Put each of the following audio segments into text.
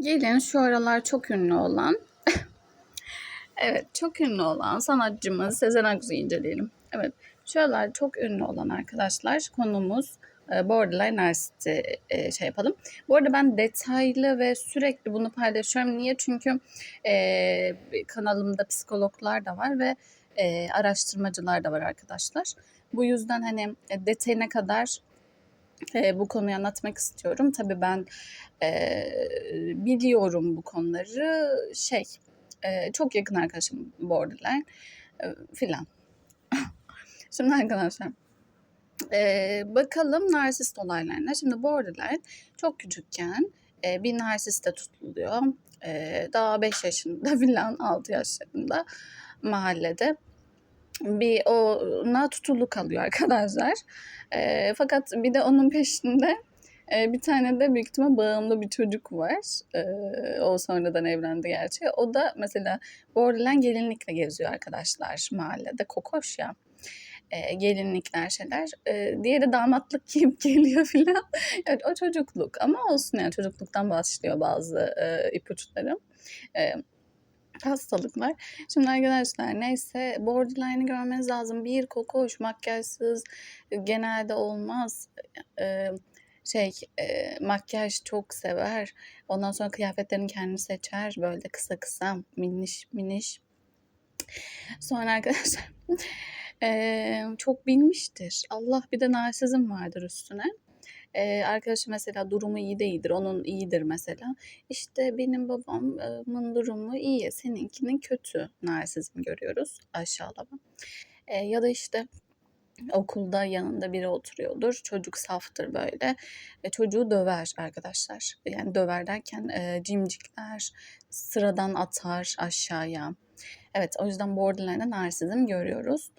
Gelin şu aralar çok ünlü olan Evet, çok ünlü olan sanatçımız Sezen Aksu'yu inceleyelim. Evet, şu aralar çok ünlü olan arkadaşlar konumuz e, borderline narsist'i e, şey yapalım. Bu arada ben detaylı ve sürekli bunu paylaşıyorum. Niye? Çünkü e, kanalımda psikologlar da var ve e, araştırmacılar da var arkadaşlar. Bu yüzden hani e, detayına kadar e, bu konuyu anlatmak istiyorum. Tabii ben e, biliyorum bu konuları. Şey, e, çok yakın arkadaşım borderline e, filan. Şimdi arkadaşlar e, bakalım narsist olaylarına. Şimdi borderline çok küçükken e, bir narsiste tutuluyor. E, daha 5 yaşında filan 6 yaşlarında mahallede bir ona tutulu kalıyor arkadaşlar. E, fakat bir de onun peşinde e, bir tane de büyük ihtimal bağımlı bir çocuk var. E, o sonradan evlendi gerçi. O da mesela borderline gelinlikle geziyor arkadaşlar mahallede. Kokoş ya. E, gelinlikler şeyler. E, diğeri damatlık giyip geliyor filan. evet, o çocukluk ama olsun yani çocukluktan başlıyor bazı e, ipuçları. E, hastalıklar. Şimdi arkadaşlar neyse borderline'ı görmeniz lazım. Bir kokoş, makyajsız genelde olmaz. Ee, şey e, makyaj çok sever. Ondan sonra kıyafetlerini kendi seçer. Böyle kısa kısa miniş miniş. Sonra arkadaşlar e, çok bilmiştir. Allah bir de narsizm vardır üstüne. Ee, arkadaşı mesela durumu iyi değildir. Onun iyidir mesela. İşte benim babamın durumu iyi. Seninkinin kötü. Narsizm görüyoruz. Aşağılama. Ee, ya da işte okulda yanında biri oturuyordur. Çocuk saftır böyle. E, çocuğu döver arkadaşlar. Yani döver derken e, cimcikler, sıradan atar aşağıya. Evet o yüzden borderline'da narsizm görüyoruz.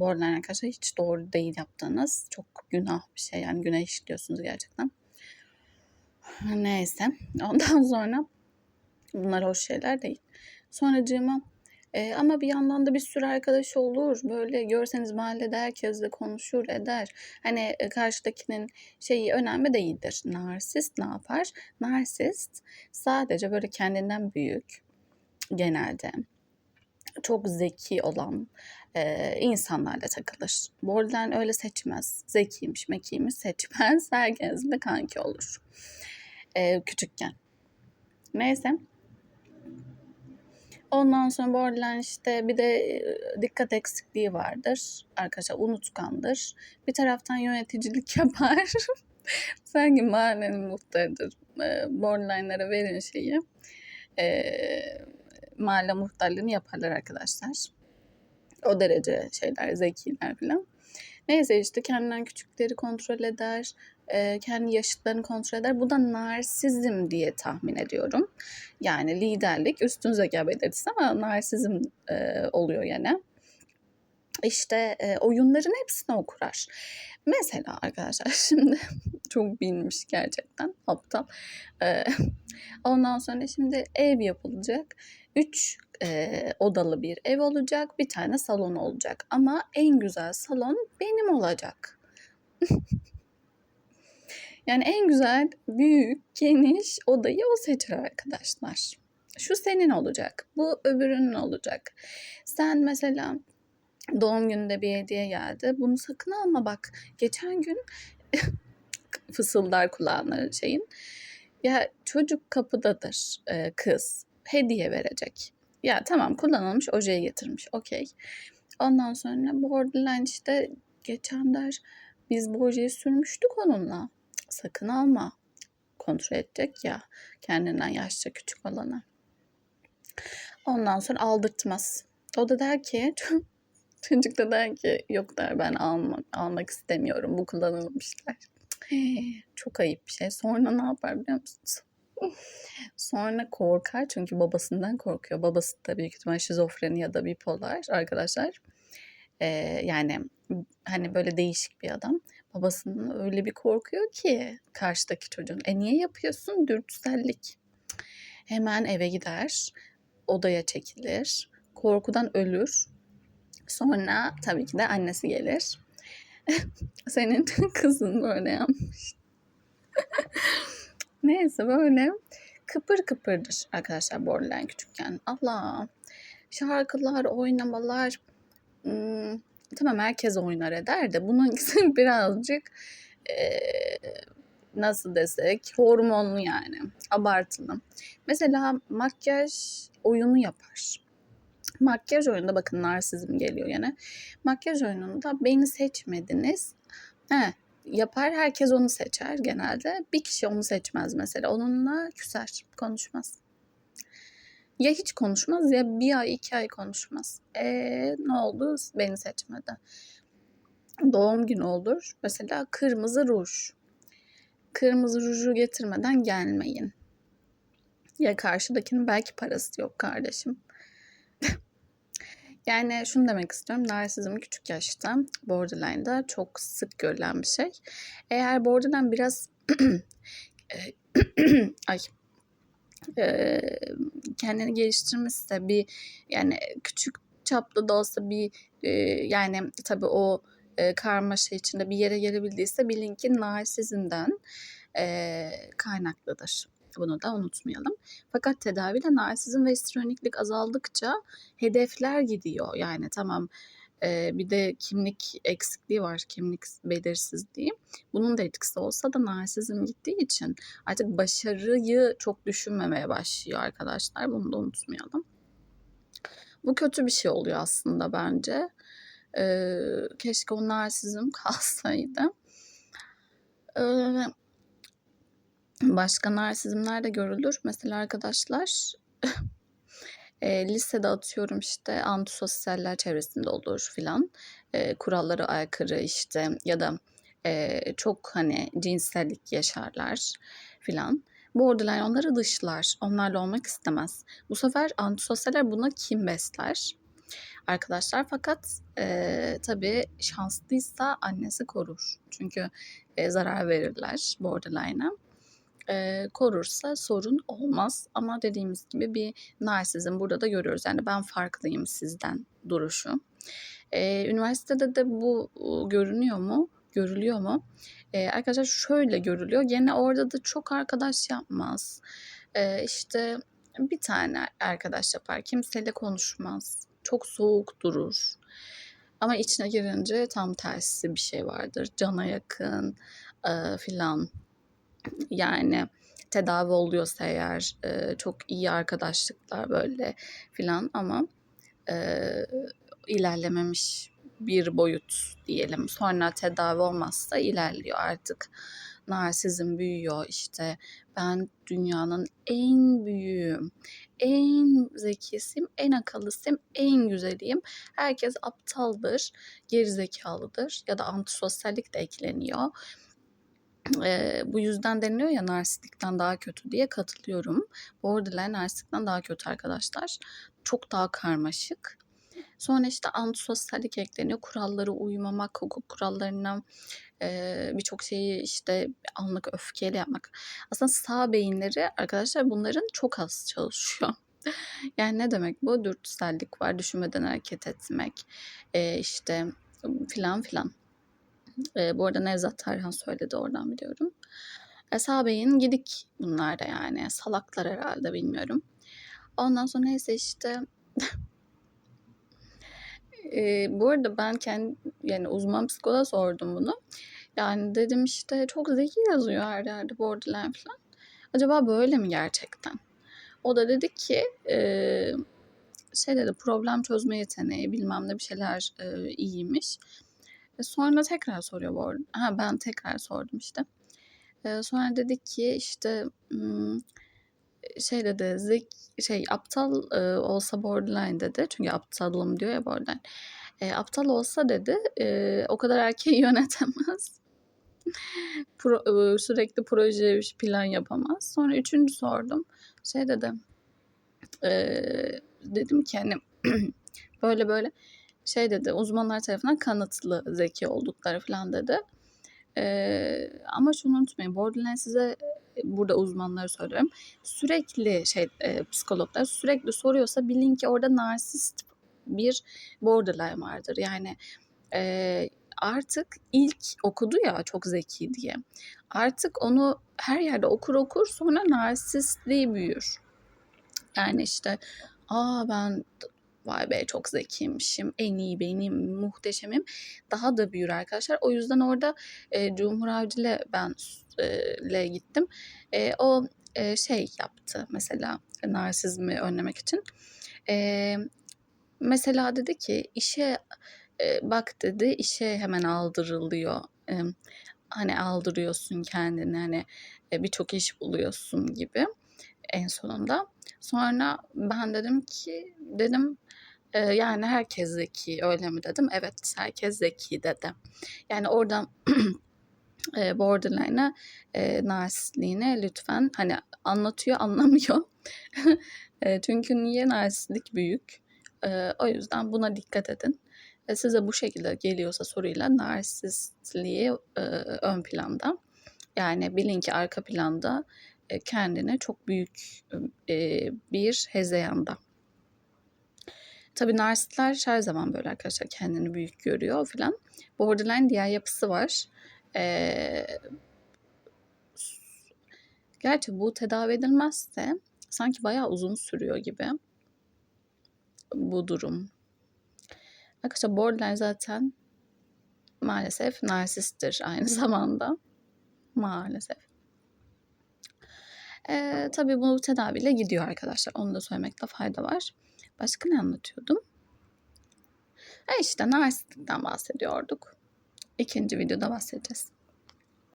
Borderline arkadaşlar hiç doğru değil yaptığınız. Çok günah bir şey yani günah işliyorsunuz gerçekten. Neyse ondan sonra bunlar hoş şeyler değil. Sonracığıma e, ama bir yandan da bir sürü arkadaş olur. Böyle görseniz mahallede herkesle konuşur eder. Hani e, karşıdakinin şeyi önemli değildir. Narsist ne yapar? Narsist sadece böyle kendinden büyük genelde çok zeki olan e, insanlarla takılır. Borderline öyle seçmez. Zekiymiş, mekiymiş seçmez. Herkesle kanki olur. E, küçükken. Neyse. Ondan sonra borderline işte bir de dikkat eksikliği vardır. Arkadaşlar unutkandır. Bir taraftan yöneticilik yapar. Sanki mahallenin muhtarıdır. Borderline'lara verin şeyi. Eee mahalle muhtarlığını yaparlar arkadaşlar. O derece şeyler, zekiler falan. Neyse işte kendinden küçükleri kontrol eder, kendi yaşıtlarını kontrol eder. Bu da narsizm diye tahmin ediyorum. Yani liderlik, üstün zeka belirtisi ama narsizm oluyor yani. İşte oyunların hepsini o kurar. Mesela arkadaşlar şimdi çok bilmiş gerçekten aptal. ondan sonra şimdi ev yapılacak. Üç e, odalı bir ev olacak. Bir tane salon olacak. Ama en güzel salon benim olacak. yani en güzel, büyük, geniş odayı o seçer arkadaşlar. Şu senin olacak. Bu öbürünün olacak. Sen mesela doğum gününde bir hediye geldi. Bunu sakın alma bak. Geçen gün fısıldar kulağına şeyin. Ya çocuk kapıdadır e, kız hediye verecek. Ya tamam kullanılmış ojeyi getirmiş okey. Ondan sonra borderline işte geçen der biz bu ojeyi sürmüştük onunla. Sakın alma. Kontrol edecek ya kendinden yaşça küçük olana. Ondan sonra aldırtmaz. O da der ki çocuk da der ki yok der ben almak, almak istemiyorum bu kullanılmışlar. Çok ayıp bir şey. Sonra ne yapar biliyor musunuz? Sonra korkar çünkü babasından korkuyor. Babası da büyük ihtimal şizofreni ya da bipolar arkadaşlar. Ee, yani hani böyle değişik bir adam. Babasından öyle bir korkuyor ki karşıdaki çocuğun. E niye yapıyorsun? Dürtüsellik. Hemen eve gider. Odaya çekilir. Korkudan ölür. Sonra tabii ki de annesi gelir. Senin kızın böyle yapmış. Neyse böyle kıpır kıpırdır arkadaşlar borderline küçükken. Allah şarkılar, oynamalar hmm, tamam herkes oynar eder de bunun birazcık eee, nasıl desek hormonlu yani abartılı. Mesela makyaj oyunu yapar. Makyaj oyununda bakın narsizm geliyor yine. Makyaj oyununda beni seçmediniz. He, yapar herkes onu seçer genelde. Bir kişi onu seçmez mesela. Onunla küser, konuşmaz. Ya hiç konuşmaz ya bir ay iki ay konuşmaz. E ne oldu? Beni seçmedi. Doğum günü olur. Mesela kırmızı ruj. Kırmızı ruju getirmeden gelmeyin. Ya karşıdakinin belki parası yok kardeşim. Yani şunu demek istiyorum. Narsizm küçük yaşta borderline'da çok sık görülen bir şey. Eğer borderline biraz ay e, kendini geliştirmişse bir yani küçük çapta da olsa bir e, yani tabii o e, karmaşa içinde bir yere gelebildiyse bilin ki narsizmden e, kaynaklıdır. Bunu da unutmayalım. Fakat tedavide narsizm ve histrioniklik azaldıkça hedefler gidiyor. Yani tamam e, bir de kimlik eksikliği var, kimlik belirsizliği. Bunun da etkisi olsa da narsizm gittiği için artık başarıyı çok düşünmemeye başlıyor arkadaşlar. Bunu da unutmayalım. Bu kötü bir şey oluyor aslında bence. Ee, keşke o narsizm kalsaydı. Ee, başka narsizmler de görülür. Mesela arkadaşlar e, lisede atıyorum işte antisosyaller çevresinde olur filan. E, kurallara aykırı işte ya da e, çok hani cinsellik yaşarlar filan. Borderline onları dışlar. Onlarla olmak istemez. Bu sefer antisosyaller buna kim besler? Arkadaşlar fakat e, tabii şanslıysa annesi korur. Çünkü e, zarar verirler borderline'a e, korursa sorun olmaz. Ama dediğimiz gibi bir narsizm burada da görüyoruz. Yani ben farklıyım sizden duruşu. E, üniversitede de bu görünüyor mu? Görülüyor mu? E, arkadaşlar şöyle görülüyor. Gene orada da çok arkadaş yapmaz. E, işte bir tane arkadaş yapar. Kimseyle konuşmaz. Çok soğuk durur. Ama içine girince tam tersi bir şey vardır. Cana yakın e, filan yani tedavi oluyorsa eğer e, çok iyi arkadaşlıklar böyle filan ama e, ilerlememiş bir boyut diyelim. Sonra tedavi olmazsa ilerliyor artık. Narsizm büyüyor işte ben dünyanın en büyüğüm, en zekisiyim, en akıllısıyım, en güzeliyim. Herkes aptaldır, gerizekalıdır ya da antisosyallik de ekleniyor e, bu yüzden deniliyor ya narsistlikten daha kötü diye katılıyorum. Borderline narsistlikten daha kötü arkadaşlar. Çok daha karmaşık. Sonra işte antisosyallik ekleniyor. Kurallara uymamak, hukuk kurallarına e, birçok şeyi işte anlık öfkeyle yapmak. Aslında sağ beyinleri arkadaşlar bunların çok az çalışıyor. yani ne demek bu? Dürtüsellik var, düşünmeden hareket etmek, e, işte filan filan. E, bu arada Nevzat Tarhan söyledi oradan biliyorum. E, sağ beyin gidik bunlar da yani. Salaklar herhalde bilmiyorum. Ondan sonra neyse işte e, bu arada ben kendi yani uzman psikoloğa sordum bunu. Yani dedim işte çok zeki yazıyor her yerde borderline falan. Acaba böyle mi gerçekten? O da dedi ki e, şey dedi problem çözme yeteneği bilmem ne bir şeyler e, iyiymiş. Ve sonra tekrar soruyor bu arada. Ha ben tekrar sordum işte. Ee, sonra dedik ki işte şey dedi zek şey aptal e, olsa borderline dedi. Çünkü aptalım diyor ya borderline. E, aptal olsa dedi e, o kadar erkeği yönetemez. Pro, e, sürekli proje plan yapamaz. Sonra üçüncü sordum. Şey dedi. E, dedim ki hani böyle böyle şey dedi uzmanlar tarafından kanıtlı zeki oldukları falan dedi. Ee, ama şunu unutmayın borderline size burada uzmanları söylüyorum. Sürekli şey e, psikologlar sürekli soruyorsa bilin ki orada narsist bir borderline vardır. Yani e, artık ilk okudu ya çok zeki diye. Artık onu her yerde okur okur sonra narsistliği büyür. Yani işte aa ben vay be çok zekiymişim, en iyi benim, muhteşemim daha da büyür arkadaşlar. O yüzden orada e, Cumhur Avcı'yla ben e, le gittim. E, o e, şey yaptı mesela narsizmi önlemek için. E, mesela dedi ki işe e, bak dedi işe hemen aldırılıyor. E, hani aldırıyorsun kendini hani e, birçok iş buluyorsun gibi en sonunda. Sonra ben dedim ki dedim e, yani herkes zeki öyle mi dedim. Evet herkes zeki dedi. Yani oradan e, borderline'a e, narsistliğine lütfen hani anlatıyor anlamıyor. e, çünkü niye narsistlik büyük? E, o yüzden buna dikkat edin. E, size bu şekilde geliyorsa soruyla narsistliği e, ön planda. Yani bilin ki arka planda kendine çok büyük e, bir hezeyanda. Tabii narsistler her zaman böyle arkadaşlar kendini büyük görüyor filan. Borderline diğer yapısı var. Ee, gerçi bu tedavi edilmezse sanki bayağı uzun sürüyor gibi bu durum. Arkadaşlar borderline zaten maalesef narsisttir aynı zamanda. Maalesef. Ee, tabii bu tedaviyle gidiyor arkadaşlar. Onu da söylemekte fayda var. Başka ne anlatıyordum? E işte narsistlikten bahsediyorduk. İkinci videoda bahsedeceğiz.